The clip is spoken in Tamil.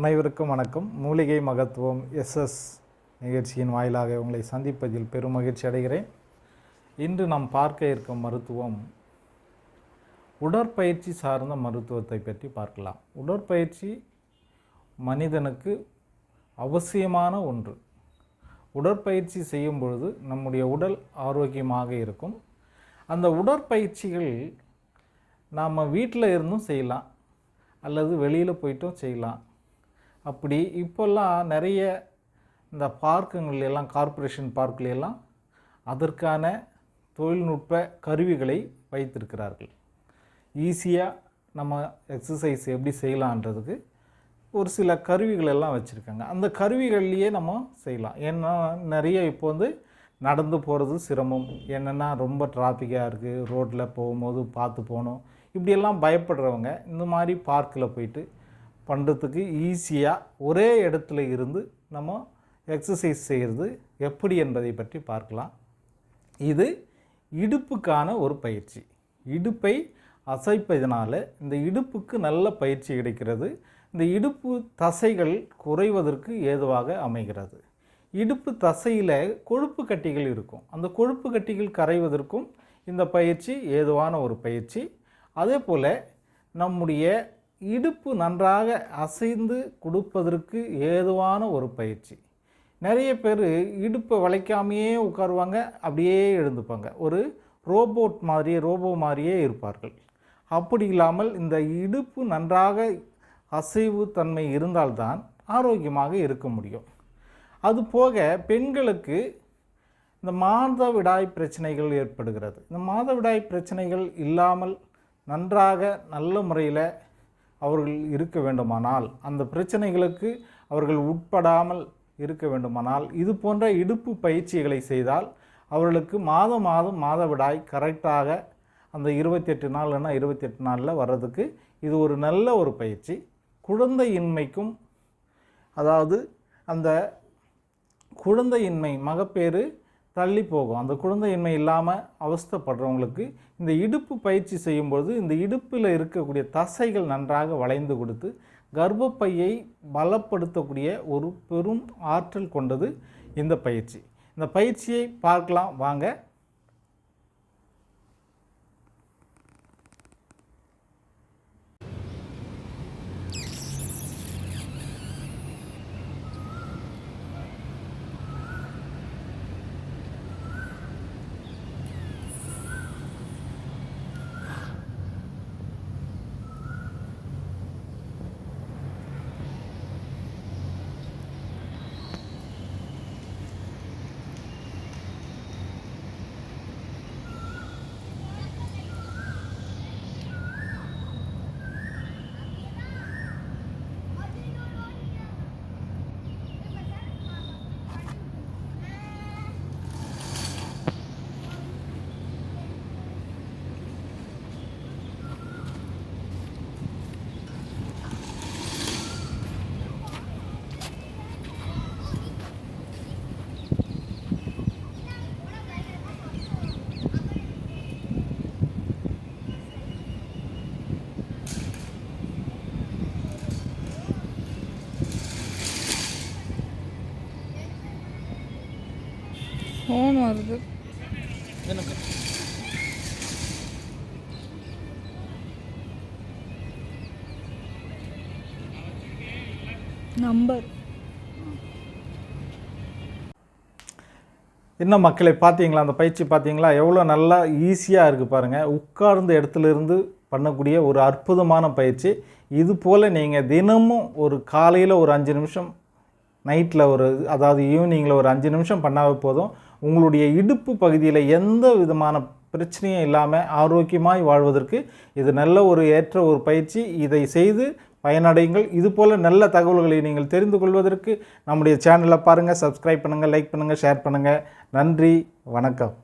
அனைவருக்கும் வணக்கம். மூலிகை மகத்துவம் எஸ்எஸ் நிகழ்ச்சியின் வாயிலாக உங்களை சந்திப்பதில் பெரும் மகிழ்ச்சி அடைகிறேன். இன்று நாம் பார்க்க இருக்கும் மருத்துவம் உடற்பயிற்சி சார்ந்த மருத்துவத்தை பற்றி பார்க்கலாம். உடற்பயிற்சி மனிதனுக்கு அவசியமான ஒன்று. உடற்பயிற்சி செய்யும் பொழுது நம்முடைய உடல் ஆரோக்கியமாக இருக்கும். அந்த உடற்பயிற்சிகள் நாம் வீட்டில் இருந்தும் செய்யலாம். அல்லது வெளியில் போயிட்டும் செய்யலாம். அப்படி இப்போல்லாம் நிறைய இந்த பார்க்குங்களெல்லாம் கார்ப்பரேஷன் பார்க்குல எல்லாம் அதற்கான தொழில்நுட்ப கருவிகளை வைத்திருக்கிறார்கள். ஈஸியாக நம்ம எக்ஸசைஸ் எப்படி செய்யலான்றதுக்கு ஒரு சில கருவிகள் எல்லாம் வச்சுருக்காங்க. அந்த கருவிகள்லையே நம்ம செய்யலாம். ஏன்னா நிறைய இப்போ வந்து நடந்து போகிறது சிரமம். என்னென்னா ரொம்ப டிராஃபிக்காக இருக்குது ரோட்டில் போகும்போது பார்த்து போகணும். இப்படியெல்லாம் பயப்படுறவங்க இந்த மாதிரி பார்க்கில் போயிட்டு பண்ணுறதுக்கு ஈஸியாக ஒரே இடத்துல இருந்து நம்ம எக்ஸசைஸ் செய்கிறது எப்படி என்பதை பற்றி பார்க்கலாம். இது இடுப்புக்கான ஒரு பயிற்சி. இடுப்பை அசைப்பதனால இந்த இடுப்புக்கு நல்ல பயிற்சி கிடைக்கிறது. இந்த இடுப்பு தசைகள் குறைவதற்கு ஏதுவாக அமைகிறது. இடுப்பு தசையில் கொழுப்பு கட்டிகள் இருக்கும். அந்த கொழுப்பு கட்டிகள் கரைவதற்கும் இந்த பயிற்சி ஏதுவான ஒரு பயிற்சி. அதே போல் நம்முடைய இடுப்பு நன்றாக அசைந்து கொடுப்பதற்கு ஏதுவான ஒரு பயிற்சி. நிறைய பேர் இடுப்பை வளைக்காமையே உட்காருவாங்க அப்படியே எழுந்துப்பாங்க. ஒரு ரோபோட் மாதிரியே ரோபோ மாதிரியே இருப்பார்கள். அப்படி இல்லாமல் இந்த இடுப்பு நன்றாக அசைவு தன்மை இருந்தால்தான் ஆரோக்கியமாக இருக்க முடியும். அதுபோக பெண்களுக்கு இந்த மாதவிடாய் பிரச்சனைகள் ஏற்படுகிறது. இந்த மாதவிடாய் பிரச்சனைகள் இல்லாமல் நன்றாக நல்ல முறையில் அவர்கள் இருக்க வேண்டுமானால் அந்த பிரச்சனைகளுக்கு அவர்கள் உட்படாமல் இருக்க வேண்டுமானால் இது போன்ற இடுப்பு பயிற்சிகளை செய்தால் அவர்களுக்கு மாதம் மாதம் மாதவிடாய் கரெக்டாக அந்த இருபத்தெட்டு நாள் நாள்னா இருபத்தெட்டு நாளில் வர்றதுக்கு இது ஒரு நல்ல ஒரு பயிற்சி. குழந்தையின்மைக்கும் அதாவது அந்த குழந்தையின்மை மகப்பேறு தள்ளி போகும். அந்த குழந்தையின்மை இல்லாமல் அவஸ்தைப்படுறவங்களுக்கு இந்த இடுப்பு பயிற்சி செய்யும்பொழுது இந்த இடுப்பில் இருக்கக்கூடிய தசைகள் நன்றாக வளைந்து கொடுத்து கர்ப்பப்பையை பலப்படுத்தக்கூடிய ஒரு பெரும் ஆற்றல் கொண்டது இந்த பயிற்சி. இந்த பயிற்சியை பார்க்கலாம். வாங்க. ஃபோன் வருது. நம்பர் என்ன மக்களை பார்த்தீங்களா? அந்த பயிற்சி பார்த்தீங்களா? எவ்வளோ நல்லா ஈஸியாக இருக்குது பாருங்கள் உட்கார்ந்த இடத்துல இருந்து பண்ணக்கூடிய ஒரு அற்புதமான பயிற்சி. இது போல் நீங்கள் தினமும் ஒரு காலையில் ஒரு அஞ்சு நிமிஷம் நைட்டில் ஒரு அதாவது ஈவினிங்கில் ஒரு அஞ்சு நிமிஷம் பண்ணாவே போதும். உங்களுடைய இடுப்பு பகுதியில் எந்த விதமான பிரச்சனையும் இல்லாமல் ஆரோக்கியமாய் வாழ்வதற்கு இது நல்ல ஒரு ஏற்ற ஒரு பயிற்சி. இதை செய்து பயனடையுங்கள். இதுபோல் நல்ல தகவல்களை நீங்கள் தெரிந்து கொள்வதற்கு நம்முடைய சேனலை பாருங்கள் சப்ஸ்கிரைப் பண்ணுங்கள் லைக் பண்ணுங்கள் ஷேர் பண்ணுங்கள் நன்றி வணக்கம்.